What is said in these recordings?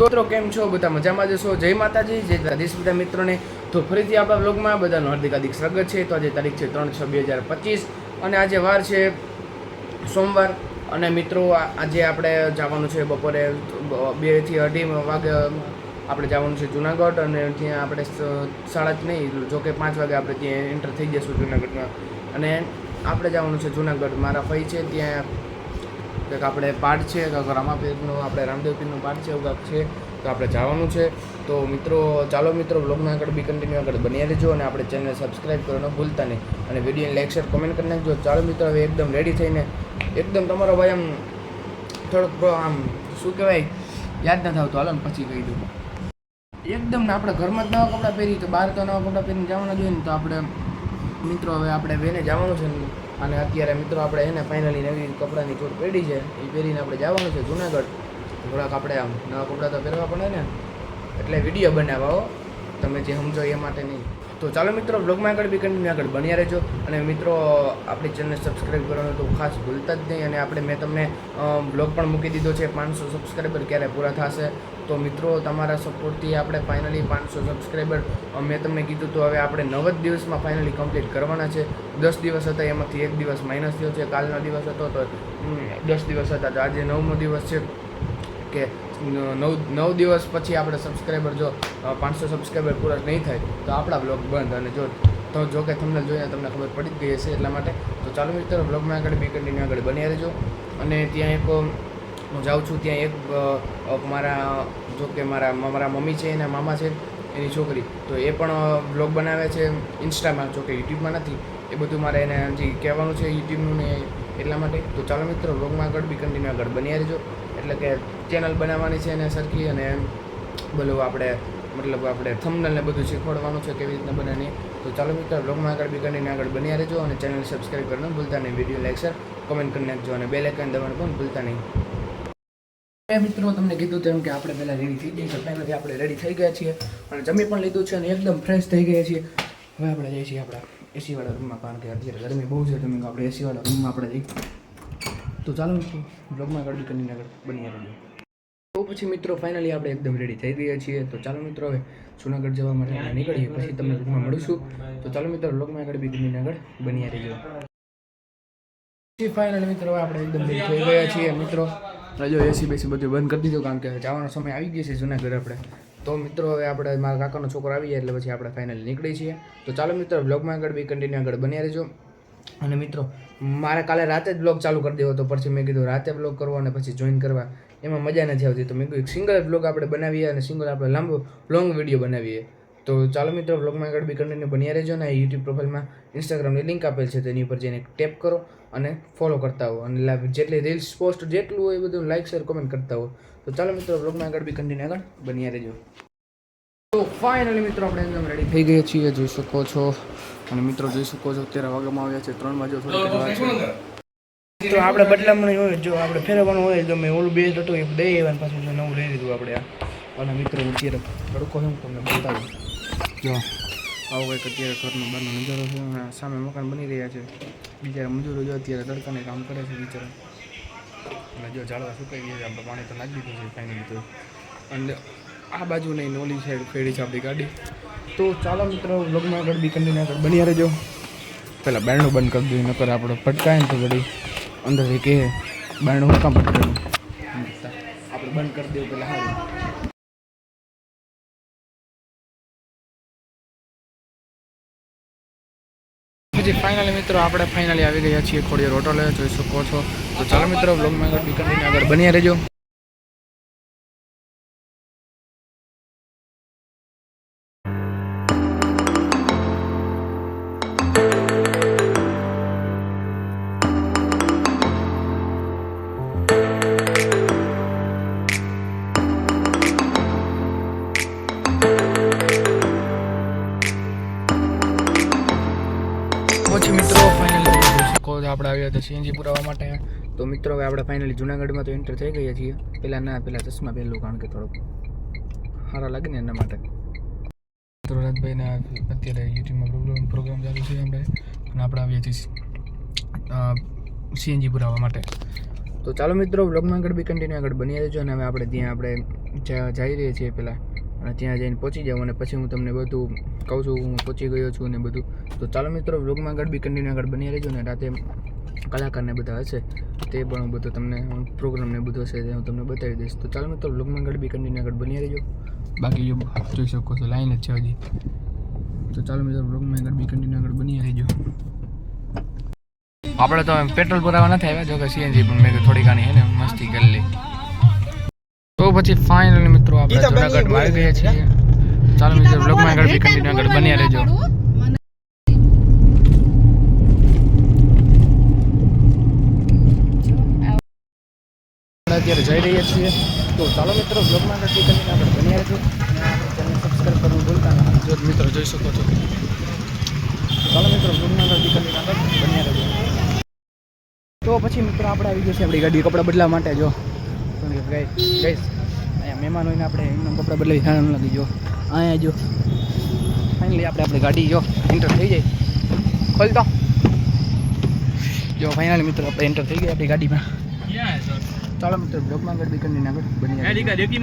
તો મિત્રો કેમ છો? બધા મજામાં જશો જય માતાજી, જય દ્વારકાધીશ બધા મિત્રોને. તો ફરીથી આપણા બ્લોગમાં બધાનું હાર્દિક હાર્દિક સ્વાગત છે. તો આજે તારીખ છે ત્રણ છ બે હજાર પચીસ અને આજે વાર છે સોમવાર. અને મિત્રો આજે આપણે જવાનું છે બપોરે બેથી અઢી વાગે આપણે જવાનું છે જુનાગઢ અને ત્યાં આપણે સાડા જ નહીં જોકે પાંચ વાગે આપણે ત્યાં એન્ટર થઈ જઈશું જુનાગઢમાં. અને આપણે જવાનું છે જુનાગઢ. મારા ફઈ છે ત્યાં કંઈક આપણે પાઠ છે કંઈક રામાપીરનો આપણે રામદેવ પીરનો પાઠ છે, એવું કાંક છે, તો આપણે જવાનું છે. તો મિત્રો, ચાલો મિત્રો બ્લોગના આગળ બી કન્ટિન્યુ આગળ બની રહેજો અને આપણે ચેનલ સબસ્ક્રાઈબ કરવાનો ભૂલતા નહીં. અને વીડિયો લાઈક શેર કમેન્ટ કરી નાખજો. ચાલો મિત્રો, હવે એકદમ રેડી થઈને, એકદમ તમારો ભાઈ આમ થોડોક આમ શું કહેવાય, યાદ ના થાવતો હાલો ને પછી કહી દઉં. એકદમ ને આપણે ઘરમાં જ નવા કપડાં પહેરી તો બહાર તો નવા કપડાં પહેરીને જવાના જોઈએ ને, તો આપણે મિત્રો, હવે આપણે વેને જવાનું છે ને અને અત્યારે મિત્રો આપણે એને ફાઇનલી નવી કપડાની ચોટ પહેરી છે. એ પહેરીને આપણે જવાનું છે જુનાગઢ. થોડાક આપણે આમ નવા કપડાં તો પહેરવા પડે ને. એટલે વીડિયો બનાવવા હો. તમે જે સમજો એ માટે નહીં. તો ચાલો મિત્રો બ્લોગમાં આગળ બી કન્ટિન્યુ આગળ બન્યા રહેજો. અને મિત્રો, આપણી ચેનલ સબસ્ક્રાઈબ કરવાનું તો ખાસ ભૂલતા જ નહીં. અને આપણે મેં તમને બ્લોગ પણ મૂકી દીધો છે, પાંચસો સબસ્ક્રાઈબર ક્યારે પૂરા થશે? તો મિત્રો, તમારા સપોર્ટથી આપણે ફાઇનલી પાંચસો સબસ્ક્રાઈબર મેં તમને કીધું તો હવે આપણે નવ જ દિવસમાં ફાઇનલી કમ્પ્લીટ કરવાના છે. દસ દિવસ હતા, એમાંથી એક દિવસ માઇનસ થયો છે, કાલનો દિવસ હતો, તો દસ દિવસ હતા. તો આજે નવમો દિવસ છે, કે નવ નવ દિવસ પછી આપણે સબસ્ક્રાઈબર જો પાંચસો સબસ્ક્રાઈબર પૂરા નહીં થાય, તો આપણા બ્લોગ બંધ. અને જો, તો જો કે તમને જોઈને તમને ખબર પડી જ ગઈ હશે એટલા માટે, તો ચાલો મિત્રો બ્લોગમાં આગળ બી કન્ટિન્યુ આગળ બની રહેજો. અને ત્યાં એક, હું જાઉં છું, ત્યાં એક મારા, જો કે મારા મારા મમ્મી છે, એના મામા છે, એની છોકરી. તો એ પણ બ્લોગ બનાવે છે ઇન્સ્ટામાં જો કે યુટ્યુબમાં નથી. એ બધું મારે એને હજી કહેવાનું છે યુટ્યુબનું ને એટલા માટે. તો ચાલો મિત્રો બ્લોગમાં આગળ બી કન્ટિન્યુ આગળ બની રહેજો. એટલે કે ચેનલ બનાવવાની છે એને સરખી અને બોલું આપણે, મતલબ આપણે થંબનેલ ને બધું શીખવાડવાનું છે કેવી રીતના બનાવવાની તો ચાલો મિત્રો બ્લોગમાં આગળ બી કરીને આગળ બન્યા રહેજો અને ચેનલ સબસ્ક્રાઈબ કરીને ભૂલતા નહીં. વીડિયો લાઈક શેર કમેન્ટ કરી નાખજો અને બેલ આઇકન દબાણ પણ ભૂલતા નહીં. મિત્રો તમને કીધું તેમ કે આપણે પહેલાં રેડી થઈ જઈએ પહેલાંથી આપણે રેડી થઈ ગયા છીએ અને જમી પણ લીધું છે અને એકદમ ફ્રેશ થઈ ગયા છીએ. હવે આપણે જઈએ છીએ આપણા એસીવાળા રૂમમાં કારણ કે અત્યારે ગરમી બહુ છે. તમે આપણે એસીવાળા રૂમમાં આપણે જઈએ. તો ચાલો મિત્રો, બ્લોગમાં આગળ કરીને આગળ બની રહ્યો તો પછી મિત્રો ફાઇનલી આપણે એકદમ રેડી થઈ ગયા છીએ. તો ચાલો મિત્રો, હવે જુનાગઢ જવા માટે નીકળીએ. પછી તમને રૂમમાં મળીશું. તો ચાલો મિત્રો, બ્લોગમાં આગળ બી કરીને આગળ બની રહેજો ફાઇનલ મિત્રો આપણે એકદમ રેડી થઈ ગયા છીએ. મિત્રો જો એસી બેસી બધું બંધ કરી દીધું, કારણ કે જવાનો સમય આવી ગયો છે જુનાગઢ આપણે. તો મિત્રો, હવે આપણે મારા કાકાનો છોકરો આવી જાય એટલે પછી આપણે ફાઇનલી નીકળી છીએ. તો ચાલો મિત્રો, બ્લોગમાં આગળ બી કન્ટિન્યુ આગળ બન્યા રહેજો અને મિત્રો, મારે કાલે રાતે જ બ્લોગ ચાલુ કરી દેવો હતો. પછી મેં કીધું, રાતે બ્લોગ કરવો અને પછી જોઈન કરવા. એમાં મજા નથી આવતી. તો મેં કીધું, એક સિંગલ બ્લોગ આપણે બનાવીએ અને સિંગલ આપણે લાંબો લોંગ વીડિયો બનાવીએ. તો ચાલો મિત્રો બ્લોગમાં આગળ બી કન્ટિન્યુ બન્યા રહેજો ને યુટ્યુબ પ્રોફાઇલમાં ઇન્સ્ટાગ્રામની લિંક આપેલ છે તેની ઉપર જઈને ટેપ કરો અને ફોલો કરતા હો. અને જેટલી રીલ્સ પોસ્ટ જેટલું હોય એ બધું લાઇક શેર કોમેન્ટ કરતા હો. તો ચાલો મિત્રો બ્લોગમાં આગળ બી કન્ટિન્યુ આગળ બન્યા રહેજો. તો ફાઇનલી મિત્રો આપણે એકદમ રેડી થઈ ગયા છીએ જોઈ શકો છો. અને મિત્રો જોઈ શકો છો અત્યારે વાગવામાં આવ્યા છે ત્રણ વાગ્યો થોડીક જ વાર છે તો આપણે બદલામણ હોય જો આપણે ફેરવવાનું હોય તો મેં ઓલું બે હતું એ દઈ આવ્યા પાછું જો નવું લઈ લીધું આપણે આ. અને મિત્રો અત્યારે તડકો હું તમને બતાવું. જો આવો કંઈક અત્યારે ઘરનો બહારનો નજારો છે અને સામે મકાન બની રહ્યા છે. બિચારા મજૂરો જો અત્યારે તડકાને કામ કરે છે બિચારા. અને જો ઝાડવા સુકાઈ ગયા છે આપણે પાણી તો નાખી દીધું છે ફાઇનલી તો. અને આ બાજુ નહીં ઓલી સાઈડ ફેરી છે આપણી ગાડી. તો ચાલો મિત્રો વ્લોગમાં આગળ બી કન્ટિન્યુ આગળ બની રહેજો. પહેલાં બારણું બંધ કરી દઈએ, નકર આપણે પટકાય ને તો વળી અંદર કહે બારણું કામ પટકાયું આપણે બંધ કરી દેવું પહેલાં સારું પછી ફાઇનલી મિત્રો, આપણે ફાઇનલી આવી ગયા છીએ ખોડિયાર હોટલે જોઈ શકો છો. તો ચાલો મિત્રો બ્લોગમાં આગળ કન્ટિન્યુ આગળ બન્યા રહેજો. આપણે આવ્યા હતા સીએનજી પુરાવા માટે. તો મિત્રો, હવે આપણે ફાઇનલી જુનાગઢમાં તો એન્ટર થઈ ગયા છીએ. પહેલાં ના, પહેલાં ચશ્મા પહેલું કારણ કે થોડોક સારા લાગે ને એના માટે. મિત્રો રાજભાઈના અત્યારે યુટ્યુબમાં પ્રોગ્રામ પ્રોગ્રામ ચાલુ છે આપણે અને આપણે આવ્યા છીએ સીએનજી પુરાવા માટે. તો ચાલો મિત્રો વ્લોગમાં આગળ બી કન્ટિન્યુ આગળ બની જજો. અને હવે આપણે ત્યાં આપણે જઈ રહ્યા છીએ પહેલાં. અને ત્યાં જઈને પહોંચી જાઉં અને પછી હું તમને બધું કહું છું, હું પહોંચી ગયો છું ને બધું. તો ચાલો મિત્રો વ્લોગમાં આગળ બી કન્ટિન્યુ આગળ બની રહેજો ને રાતે કલાકારને બધા હશે તે પણ હું બધું તમને પ્રોગ્રામ ને બધું હશે તે હું તમને બતાવી દઈશ. તો ચાલો મિત્રો વ્લોગમાં આગળ બી કન્ટિન્યુ આગળ બની રહેજો. બાકી જો જોઈ શકો છો લાઈન જ છે હજી. તો ચાલો મિત્રો વ્લોગમાં આગળ બી કન્ટિન્યુ આગળ બની રહેજો. આપણે તો પેટ્રોલ ભરાવા નથી આવ્યા જો કે સીએનજી પણ મેં થોડી ઘણી હે ને મસ્તી કરી લી. તો પછી ફાઇનલ મિત્રો આપણે જુનાગઢ મારી આવી ગયા છીએ ચાલો મિત્રો બ્લોગમાં આગળ બી કન્ટિન્યુ આગળ બન્યા રહેજો. અત્યારે જઈ રહ્યા છીએ. તો ચાલો મિત્રો બ્લોગમાં નક્કી કરીને આપણે બન્યા આપણે ચેનલ સબસ્ક્રાઈબ કરવું ભૂલતા જો મિત્રો જોઈ શકો છો. ચાલો મિત્રો બ્લોગમાં આગળ કરીને આપણે બન્યા રહેજો. તો પછી મિત્રો, આપણે આવી ગયો છે આપણી ગાડી કપડાં બદલાવા માટે. જો ગઈશ અહીંયા મહેમાન હોય ને આપણે એમના કપડાં બદલાવી સારા ન લાગી જો. અહીંયા જો ફાઇનલી આપણે આપણી ગાડી, જો એન્ટર થઈ જાય. ખોલતો જો ફાઇનલી મિત્રો, આપણે એન્ટર થઈ ગયા આપણી ગાડીમાં. ચાલો મિત્રો બ્લોકમાં આગળ દીકરની આગળ બની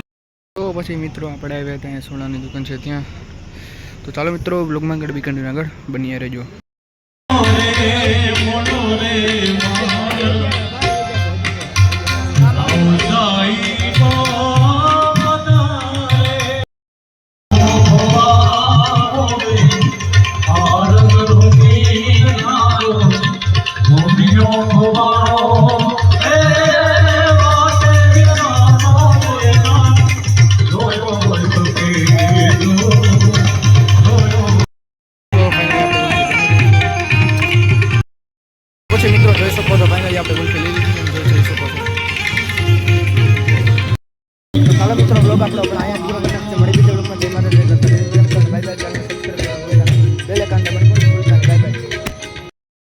તો પછી મિત્રો આપણે આવ્યા ત્યાં સોનાની દુકાન છે ત્યાં. તો ચાલો મિત્રો બ્લોગમાં આગળ બી કન્ટિન્યુ આગળ બની રહેજો. આપણે ગુલ્ફી લઈ લીધી છે, જોઈ શકો છો. ચાલો મિત્રો બ્લોગ આપણો આપણે અહીંયા